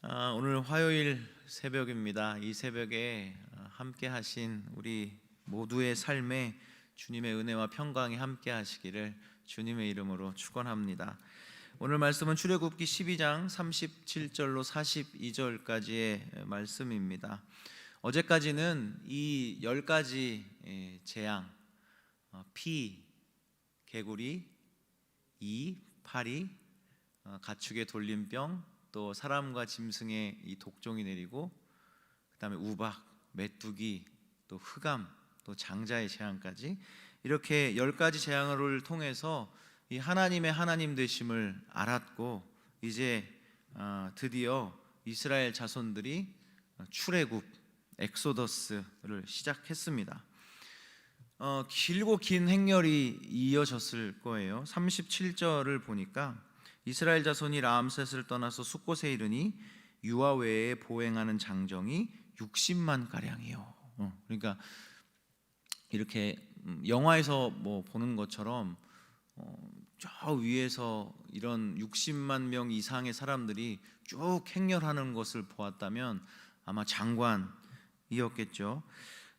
아, 오늘 화요일 새벽입니다. 이 새벽에 함께 하신 우리 모두의 삶에 주님의 은혜와 평강이 함께 하시기를 주님의 이름으로 축원합니다. 오늘 말씀은 출애굽기 12장 37절로 42절까지의 말씀입니다. 어제까지는 이 열 가지 재앙, 어, 피, 개구리, 이, 파리, 어, 가축의 돌림병, 또 사람과 짐승의 이 독종이 내리고 그다음에 우박, 메뚜기, 또 흑암, 또 장자의 재앙까지 이렇게 열 가지 재앙을 통해서 이 하나님의 하나님 되심을 알았고 이제 어, 드디어 이스라엘 자손들이 출애굽 엑소더스를 시작했습니다. 어, 길고 긴 행렬이 이어졌을 거예요. 37절을 보니까 이스라엘 자손이 라암셋을 떠나서 숫곳에 이르니 유아 외에 보행하는 장정이 60만 가량이요. 어, 그러니까 이렇게 음, 영화에서 뭐 보는 것처럼 어, 저 위에서 이런 60만 명 이상의 사람들이 쭉 행렬하는 것을 보았다면 아마 장관이었겠죠.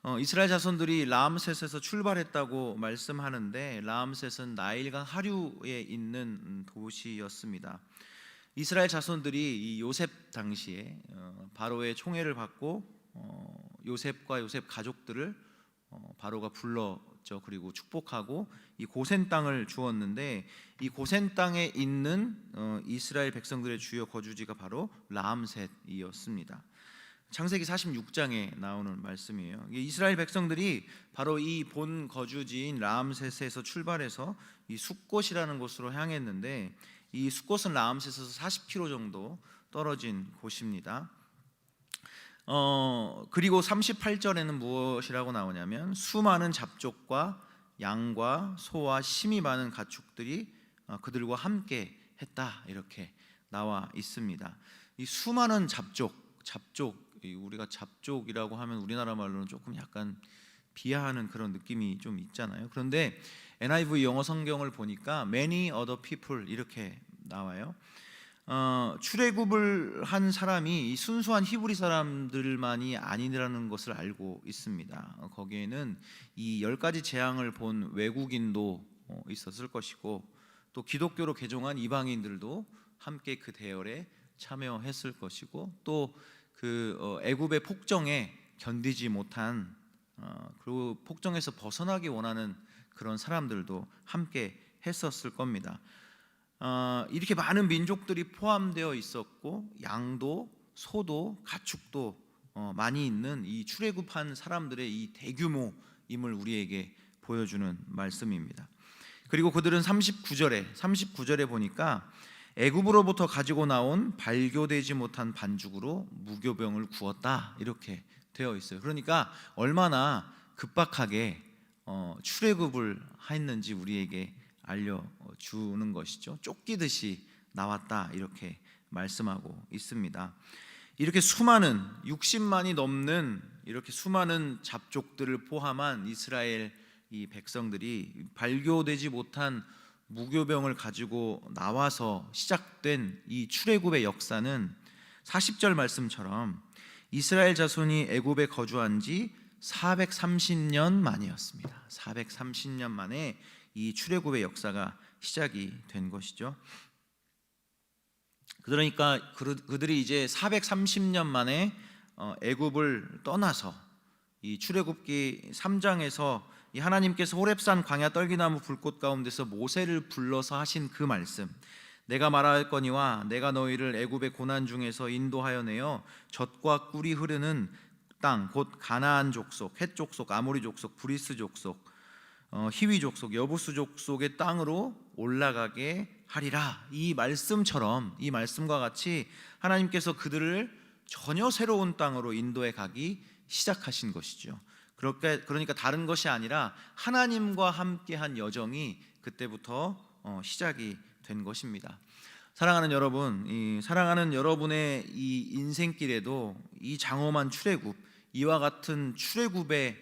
어, 이스라엘 자손들이 라암셋에서 출발했다고 말씀하는데 라암셋은 나일강 하류에 있는 음, 도시였습니다. 이스라엘 자손들이 이 요셉 당시에 어, 바로의 총애를 받고 어, 요셉과 요셉 가족들을 어, 바로가 불렀죠. 그리고 축복하고 이 고센 땅을 주었는데 이 고센 땅에 있는 어, 이스라엘 백성들의 주요 거주지가 바로 라암셋이었습니다. 창세기 46장에 나오는 말씀이에요. 이스라엘 백성들이 바로 이 본 거주지인 라암셋에서 출발해서 이 숫곳이라는 곳으로 향했는데 이 숫곳은 라암셋에서 40km 정도 떨어진 곳입니다. 어 그리고 38절에는 무엇이라고 나오냐면 수많은 잡족과 양과 소와 심이 많은 가축들이 어, 그들과 함께 했다 이렇게 나와 있습니다. 이 수많은 잡족, 잡족 우리가 잡족이라고 하면 우리나라 말로는 조금 약간 비하하는 그런 느낌이 좀 있잖아요. 그런데 NIV 영어 성경을 보니까 many other people 이렇게 나와요. 어, 출애굽을 한 사람이 순수한 히브리 사람들만이 아니라는 것을 알고 있습니다. 어, 거기에는 이 열 가지 재앙을 본 외국인도 어, 있었을 것이고 또 기독교로 개종한 이방인들도 함께 그 대열에 참여했을 것이고 또 그 어, 애굽의 폭정에 견디지 못한 어, 그리고 폭정에서 벗어나기 원하는 그런 사람들도 함께 했었을 겁니다. 어, 이렇게 많은 민족들이 포함되어 있었고 양도 소도 가축도 많이 있는 이 출애굽한 사람들의 이 대규모임을 우리에게 보여주는 말씀입니다. 그리고 그들은 39절에 39절에 보니까 애굽으로부터 가지고 나온 발교되지 못한 반죽으로 무교병을 구웠다 이렇게 되어 있어요. 그러니까 얼마나 급박하게 어, 출애굽을 했는지 우리에게 알려주는 것이죠. 쫓기듯이 나왔다 이렇게 말씀하고 있습니다. 이렇게 수많은 60만이 넘는 이렇게 수많은 잡족들을 포함한 이스라엘 이 백성들이 발교되지 못한 무교병을 가지고 나와서 시작된 이 출애굽의 역사는 40절 말씀처럼 이스라엘 자손이 애굽에 거주한 지 430년 만이었습니다. 430년 만에 이 출애굽의 역사가 시작이 된 것이죠. 그러니까 그들이 이제 430년 만에 어, 애굽을 떠나서 이 출애굽기 3장에서 이 하나님께서 호렙산 광야 떨기나무 불꽃 가운데서 모세를 불러서 하신 그 말씀 내가 말할 거니와 내가 너희를 애굽의 고난 중에서 인도하여 내어 젖과 꿀이 흐르는 땅 곧 가나안 족속, 헷 족속, 아모리 족속, 브리스 족속, 어, 히위 족속, 여부스 족속의 땅으로 올라가게 하리라. 이 말씀처럼 이 말씀과 같이 하나님께서 그들을 전혀 새로운 땅으로 인도해 가기 시작하신 것이죠. 그렇게 그러니까 다른 것이 아니라 하나님과 함께한 여정이 그때부터 어, 시작이 된 것입니다. 사랑하는 여러분, 이 사랑하는 여러분의 이 인생길에도 이 장엄한 출애굽, 이와 같은 출애굽의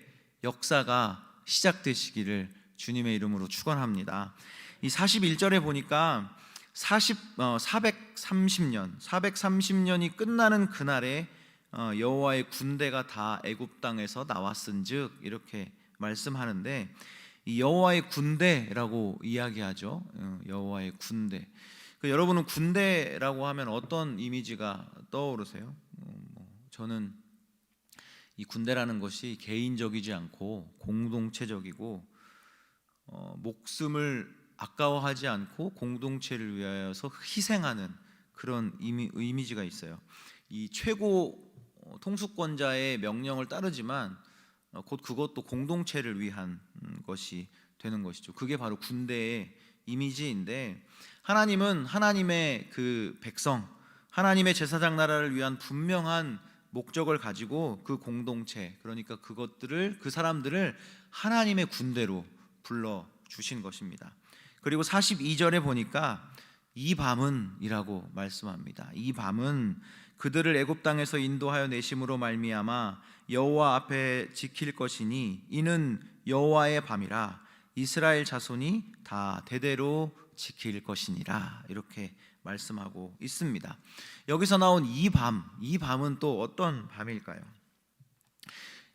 역사가 시작되시기를 주님의 이름으로 축원합니다. 이 41절에 보니까 40 어, 430년 430년이 끝나는 그날에 어, 여호와의 군대가 다 애굽 땅에서 나왔은즉 이렇게 말씀하는데 이 여호와의 군대라고 이야기하죠. 어, 여호와의 군대. 그 여러분은 군대라고 하면 어떤 이미지가 떠오르세요? 어, 뭐 저는 이 군대라는 것이 개인적이지 않고 공동체적이고 어, 목숨을 아까워하지 않고 공동체를 위하여서 희생하는 그런 이미, 이미지가 있어요. 이 최고 어, 통수권자의 명령을 따르지만 어, 곧 그것도 공동체를 위한 음, 것이 되는 것이죠. 그게 바로 군대의 이미지인데 하나님은 하나님의 그 백성, 하나님의 제사장 나라를 위한 분명한 목적을 가지고 그 공동체, 그러니까 그것들을 그 사람들을 하나님의 군대로 불러 주신 것입니다. 그리고 42절에 보니까 이 밤은이라고 말씀합니다. 이 밤은 그들을 애굽 땅에서 인도하여 내심으로 말미암아 여호와 앞에 지킬 것이니 이는 여호와의 밤이라 이스라엘 자손이 다 대대로 지킬 것이니라 이렇게 말씀하고 있습니다. 여기서 나온 이 밤, 이 밤은 또 어떤 밤일까요?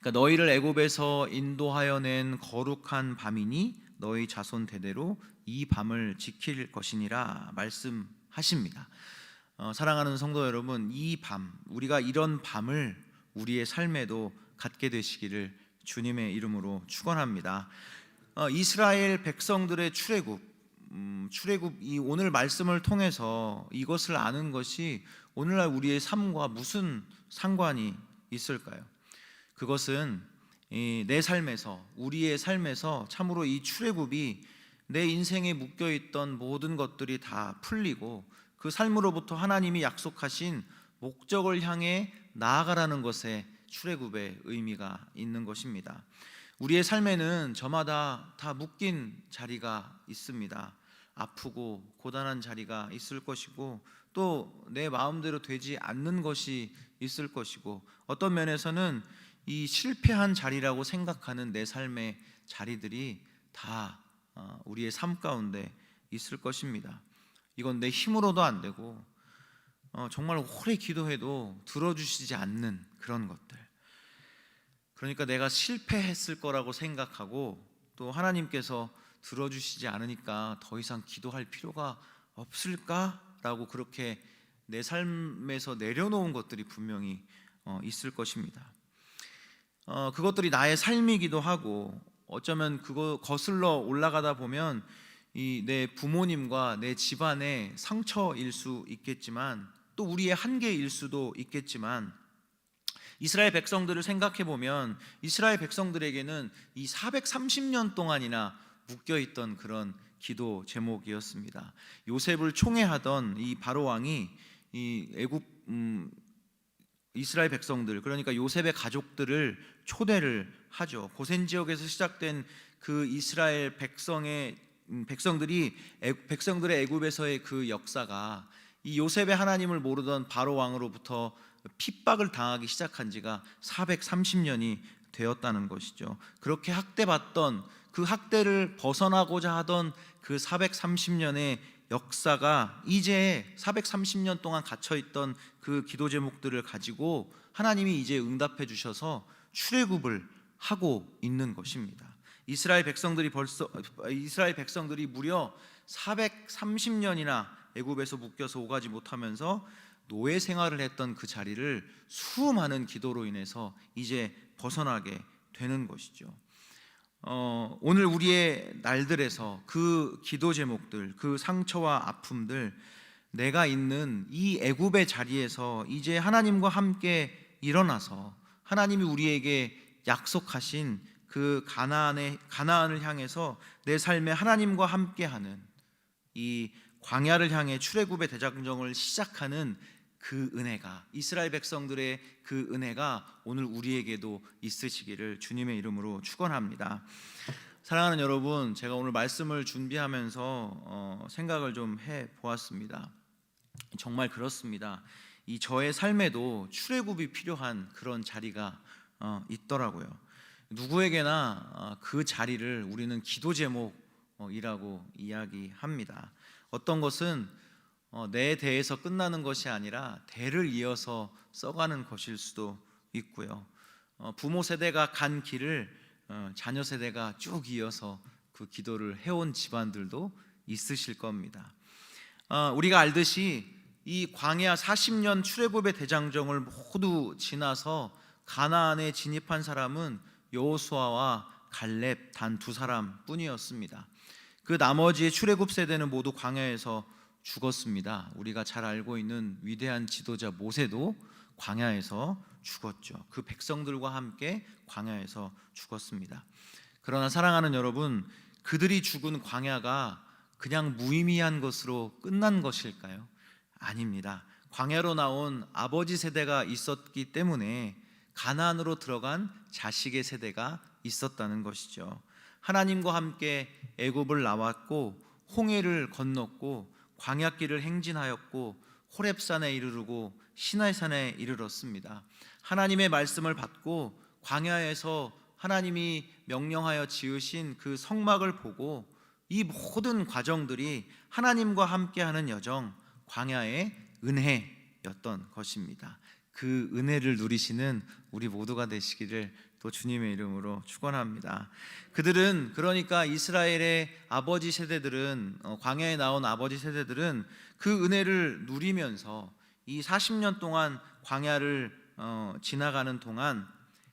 그러니까 너희를 애굽에서 인도하여 낸 거룩한 밤이니 너희 자손 대대로 이 밤을 지킬 것이니라 말씀하십니다. 어, 사랑하는 성도 여러분, 이 밤, 우리가 이런 밤을 우리의 삶에도 갖게 되시기를 주님의 이름으로 축원합니다. 어, 이스라엘 백성들의 출애굽, 음, 출애굽 이 오늘 말씀을 통해서 이것을 아는 것이 오늘날 우리의 삶과 무슨 상관이 있을까요? 그것은 이 내 삶에서 우리의 삶에서 참으로 이 출애굽이 내 인생에 묶여 있던 모든 것들이 다 풀리고 그 삶으로부터 하나님이 약속하신 목적을 향해 나아가라는 것에 출애굽의 의미가 있는 것입니다. 우리의 삶에는 저마다 다 묶인 자리가 있습니다. 아프고 고단한 자리가 있을 것이고 또 내 마음대로 되지 않는 것이 있을 것이고 어떤 면에서는 이 실패한 자리라고 생각하는 내 삶의 자리들이 다 어, 우리의 삶 가운데 있을 것입니다. 이건 내 힘으로도 안 되고 어, 정말 오래 기도해도 들어주시지 않는 그런 것들. 그러니까 내가 실패했을 거라고 생각하고 또 하나님께서 들어주시지 않으니까 더 이상 기도할 필요가 없을까라고 그렇게 내 삶에서 내려놓은 것들이 분명히 어, 있을 것입니다. 어, 그것들이 나의 삶이기도 하고 어쩌면 그거 거슬러 올라가다 보면 이 내 부모님과 내 집안의 상처일 수 있겠지만 또 우리의 한계일 수도 있겠지만 이스라엘 백성들을 생각해 보면 이스라엘 백성들에게는 이 430년 동안이나 묶여 있던 그런 기도 제목이었습니다. 요셉을 총애하던 이 바로 왕이 이 애굽 음, 이스라엘 백성들 그러니까 요셉의 가족들을 초대를 하죠. 고센 지역에서 시작된 그 이스라엘 백성의 음, 백성들이 애, 백성들의 애굽에서의 그 역사가 이 요셉의 하나님을 모르던 바로 왕으로부터 핍박을 당하기 시작한 지가 430년이 되었다는 것이죠. 그렇게 학대받던 그 학대를 벗어나고자 하던 그 430년의 역사가 이제 430년 동안 갇혀 있던 그 기도 제목들을 가지고 하나님이 이제 응답해 주셔서 출애굽을 하고 있는 것입니다. 이스라엘 백성들이 벌써 이스라엘 백성들이 무려 430년이나 애굽에서 묶여서 오가지 못하면서 노예 생활을 했던 그 자리를 수많은 기도로 인해서 이제 벗어나게 되는 것이죠. 어, 오늘 우리의 날들에서 그 기도 제목들, 그 상처와 아픔들, 내가 있는 이 애굽의 자리에서 이제 하나님과 함께 일어나서 하나님이 우리에게 약속하신 그 가나안의 가나안을 향해서 내 삶에 하나님과 함께하는 이 광야를 향해 출애굽의 대장정을 시작하는 그 은혜가 이스라엘 백성들의 그 은혜가 오늘 우리에게도 있으시기를 주님의 이름으로 축원합니다. 사랑하는 여러분, 제가 오늘 말씀을 준비하면서 어, 생각을 좀 해 보았습니다. 정말 그렇습니다. 이 저의 삶에도 출애굽이 필요한 그런 자리가 어, 있더라고요. 누구에게나 어, 그 자리를 우리는 기도 제목이라고 이야기합니다. 어떤 것은 어, 내 대에서 끝나는 것이 아니라 대를 이어서 써가는 것일 수도 있고요. 어, 부모 세대가 간 길을 어, 자녀 세대가 쭉 이어서 그 기도를 해온 집안들도 있으실 겁니다. 어, 우리가 알듯이 이 광야 40년 출애굽의 대장정을 모두 지나서 가나안에 진입한 사람은 여호수아와 갈렙 단 두 사람뿐이었습니다. 그 나머지의 출애굽 세대는 모두 광야에서 죽었습니다. 우리가 잘 알고 있는 위대한 지도자 모세도 광야에서 죽었죠. 그 백성들과 함께 광야에서 죽었습니다. 그러나 사랑하는 여러분, 그들이 죽은 광야가 그냥 무의미한 것으로 끝난 것일까요? 아닙니다. 광야로 나온 아버지 세대가 있었기 때문에 가나안으로 들어간 자식의 세대가 있었다는 것이죠. 하나님과 함께 애굽을 나왔고 홍해를 건넜고 광야길을 행진하였고 호렙산에 이르르고 시나이산에 이르렀습니다. 하나님의 말씀을 받고 광야에서 하나님이 명령하여 지으신 그 성막을 보고 이 모든 과정들이 하나님과 함께하는 여정 광야의 은혜였던 것입니다. 그 은혜를 누리시는 우리 모두가 되시기를 또 주님의 이름으로 축원합니다. 그들은 그러니까 이스라엘의 아버지 세대들은 어, 광야에 나온 아버지 세대들은 그 은혜를 누리면서 이 40년 동안 광야를 어, 지나가는 동안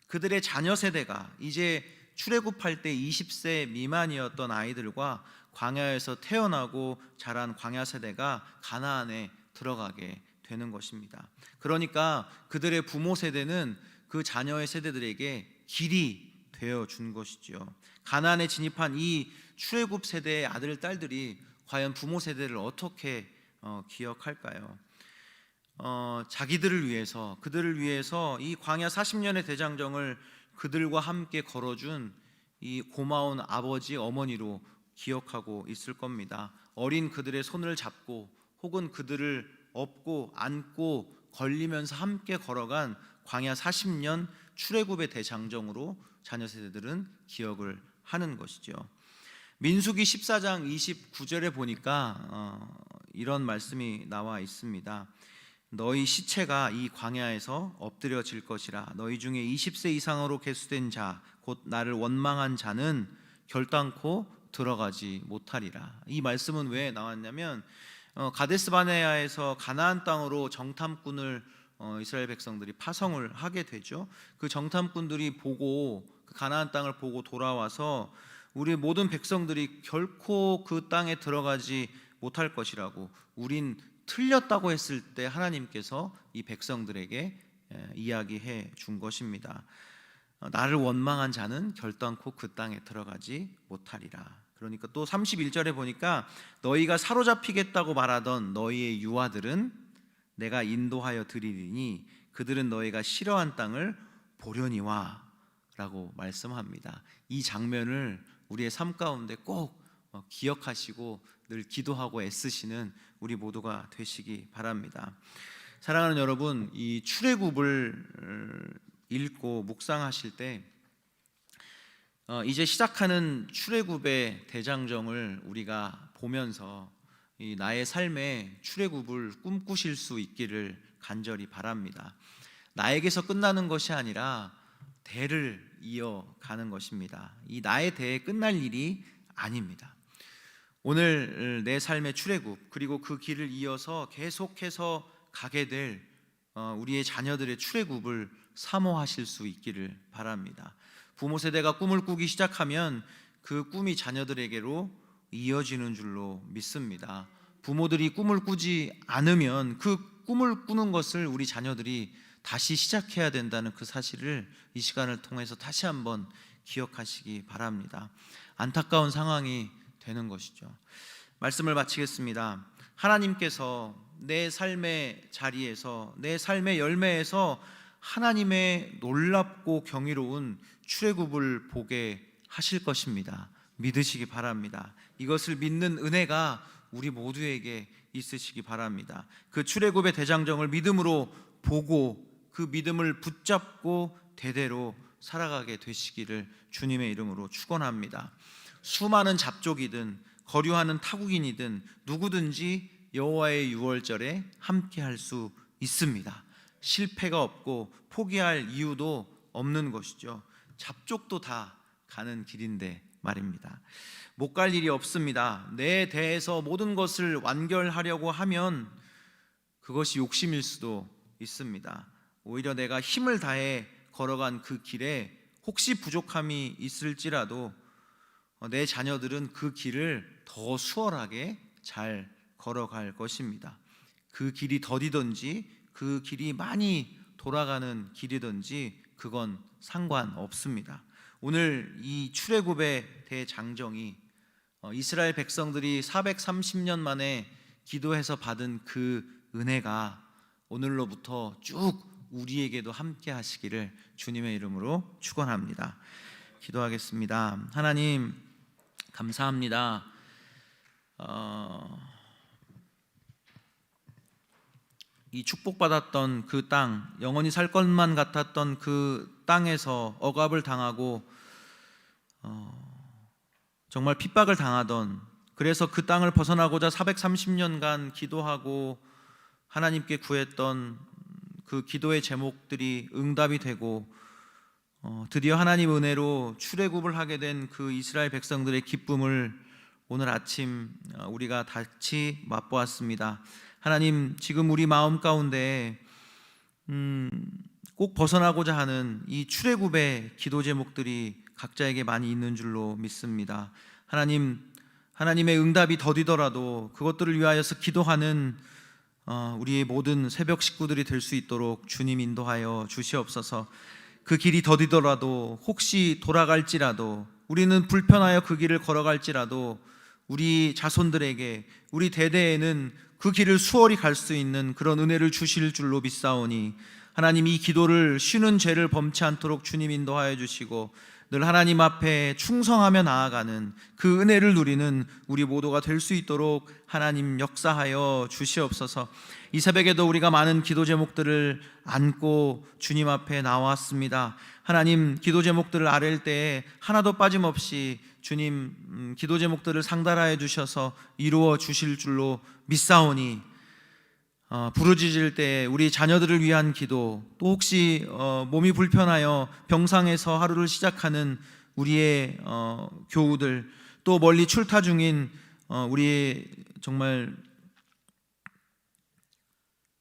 그들의 자녀 세대가 이제 출애굽할 때 20세 미만이었던 아이들과 광야에서 태어나고 자란 광야 세대가 가나안에 들어가게 되는 것입니다. 그러니까 그들의 부모 세대는 그 자녀의 세대들에게 길이 되어 준 것이지요. 가나안에 진입한 이 출애굽 세대의 아들 딸들이 과연 부모 세대를 어떻게 어, 기억할까요? 어, 자기들을 위해서 그들을 위해서 이 광야 40년의 대장정을 그들과 함께 걸어준 이 고마운 아버지 어머니로 기억하고 있을 겁니다. 어린 그들의 손을 잡고 혹은 그들을 업고 안고 걸리면서 함께 걸어간 광야 40년 출애굽의 대장정으로 자녀 세대들은 기억을 하는 것이죠. 민수기 14장 29절에 보니까 어, 이런 말씀이 나와 있습니다. 너희 시체가 이 광야에서 엎드려질 것이라 너희 중에 20세 이상으로 계수된 자 곧 나를 원망한 자는 결단코 들어가지 못하리라. 이 말씀은 왜 나왔냐면 어, 가데스 바네아에서 가나안 땅으로 정탐꾼을 어, 이스라엘 백성들이 파송을 하게 되죠. 그 정탐꾼들이 보고 그 가나안 땅을 보고 돌아와서 우리 모든 백성들이 결코 그 땅에 들어가지 못할 것이라고 우린 틀렸다고 했을 때 하나님께서 이 백성들에게 예, 이야기해 준 것입니다. 어, 나를 원망한 자는 결단코 그 땅에 들어가지 못하리라. 그러니까 또 31절에 보니까 너희가 사로잡히겠다고 말하던 너희의 유아들은 내가 인도하여 드리리니 그들은 너희가 싫어한 땅을 보려니와 라고 말씀합니다. 이 장면을 우리의 삶 가운데 꼭 어, 기억하시고 늘 기도하고 애쓰시는 우리 모두가 되시기 바랍니다. 사랑하는 여러분, 이 출애굽을 읽고 묵상하실 때 어, 이제 시작하는 출애굽의 대장정을 우리가 보면서 이 나의 삶에 출애굽을 꿈꾸실 수 있기를 간절히 바랍니다. 나에게서 끝나는 것이 아니라 대를 이어가는 것입니다. 이 나의 대에 끝날 일이 아닙니다. 오늘 내 삶의 출애굽 그리고 그 길을 이어서 계속해서 가게 될 어, 우리의 자녀들의 출애굽을 사모하실 수 있기를 바랍니다. 부모 세대가 꿈을 꾸기 시작하면 그 꿈이 자녀들에게로 이어지는 줄로 믿습니다. 부모들이 꿈을 꾸지 않으면 그 꿈을 꾸는 것을 우리 자녀들이 다시 시작해야 된다는 그 사실을 이 시간을 통해서 다시 한번 기억하시기 바랍니다. 안타까운 상황이 되는 것이죠. 말씀을 마치겠습니다. 하나님께서 내 삶의 자리에서 내 삶의 열매에서 하나님의 놀랍고 경이로운 출애굽을 보게 하실 것입니다. 믿으시기 바랍니다. 이것을 믿는 은혜가 우리 모두에게 있으시기 바랍니다. 그 출애굽의 대장정을 믿음으로 보고 그 믿음을 붙잡고 대대로 살아가게 되시기를 주님의 이름으로 축원합니다. 수많은 잡족이든 거류하는 타국인이든 누구든지 여호와의 유월절에 함께 할 수 있습니다. 실패가 없고 포기할 이유도 없는 것이죠. 잡족도 다 가는 길인데 말입니다. 못 갈 일이 없습니다. 내 대해서 모든 것을 완결하려고 하면 그것이 욕심일 수도 있습니다. 오히려 내가 힘을 다해 걸어간 그 길에 혹시 부족함이 있을지라도 어, 내 자녀들은 그 길을 더 수월하게 잘 걸어갈 것입니다. 그 길이 더디든지 그 길이 많이 돌아가는 길이든지 그건 상관없습니다. 오늘 이 출애굽의 대장정이 어, 이스라엘 백성들이 430년 만에 기도해서 받은 그 은혜가 오늘로부터 쭉 우리에게도 함께 하시기를 주님의 이름으로 축원합니다. 기도하겠습니다. 하나님 감사합니다. 어, 이 축복받았던 그 땅, 영원히 살 것만 같았던 그 땅에서 억압을 당하고 어, 정말 핍박을 당하던 그래서 그 땅을 벗어나고자 430년간 기도하고 하나님께 구했던 그 기도의 제목들이 응답이 되고 어, 드디어 하나님 은혜로 출애굽을 하게 된 그 이스라엘 백성들의 기쁨을 오늘 아침 어, 우리가 같이 맛보았습니다. 하나님 지금 우리 마음 가운데 음, 꼭 벗어나고자 하는 이 출애굽의 기도 제목들이 각자에게 많이 있는 줄로 믿습니다. 하나님 하나님의 응답이 더디더라도 그것들을 위하여서 기도하는 어, 우리의 모든 새벽 식구들이 될 수 있도록 주님 인도하여 주시옵소서. 그 길이 더디더라도 혹시 돌아갈지라도 우리는 불편하여 그 길을 걸어갈지라도 우리 자손들에게 우리 대대에는 그 길을 수월히 갈 수 있는 그런 은혜를 주실 줄로 믿사오니 하나님 이 기도를 쉬는 죄를 범치 않도록 주님 인도하여 주시고 늘 하나님 앞에 충성하며 나아가는 그 은혜를 누리는 우리 모두가 될 수 있도록 하나님 역사하여 주시옵소서. 이 새벽에도 우리가 많은 기도 제목들을 안고 주님 앞에 나왔습니다. 하나님 기도 제목들을 아랠 때 하나도 빠짐없이 주님 음, 기도 제목들을 상달하여 주셔서 이루어 주실 줄로 믿사오니 어, 부르짖을 때 우리 자녀들을 위한 기도 또 혹시 어, 몸이 불편하여 병상에서 하루를 시작하는 우리의 어, 교우들 또 멀리 출타 중인 어, 우리의 정말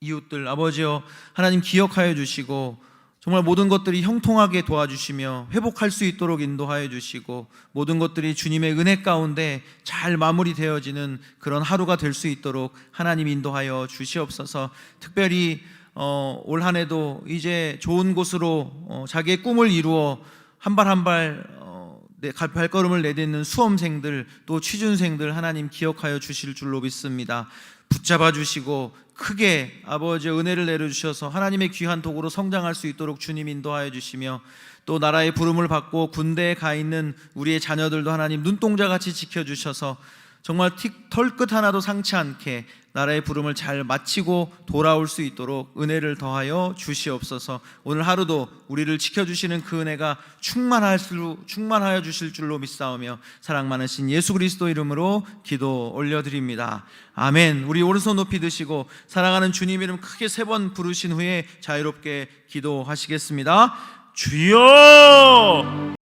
이웃들 아버지여 하나님 기억하여 주시고 정말 모든 것들이 형통하게 도와주시며 회복할 수 있도록 인도하여 주시고 모든 것들이 주님의 은혜 가운데 잘 마무리되어지는 그런 하루가 될 수 있도록 하나님 인도하여 주시옵소서. 특별히 어, 올 한해도 이제 좋은 곳으로 어, 자기의 꿈을 이루어 한 발 한발 어, 발걸음을 내딛는 수험생들 또 취준생들 하나님 기억하여 주실 줄로 믿습니다. 붙잡아 주시고 크게 아버지의 은혜를 내려 주셔서 하나님의 귀한 도구로 성장할 수 있도록 주님 인도하여 주시며 또 나라의 부름을 받고 군대에 가 있는 우리의 자녀들도 하나님 눈동자 같이 지켜 주셔서 정말 틱- 털끝 하나도 상치 않게 나라의 부름을 잘 마치고 돌아올 수 있도록 은혜를 더하여 주시옵소서. 오늘 하루도 우리를 지켜 주시는 그 은혜가 충만할 수 충만하여 주실 줄로 믿사오며 사랑 많으신 예수 그리스도 이름으로 기도 올려 드립니다. 아멘. 우리 오른손 높이 드시고 사랑하는 주님 이름 크게 세 번 부르신 후에 자유롭게 기도하시겠습니다. 주여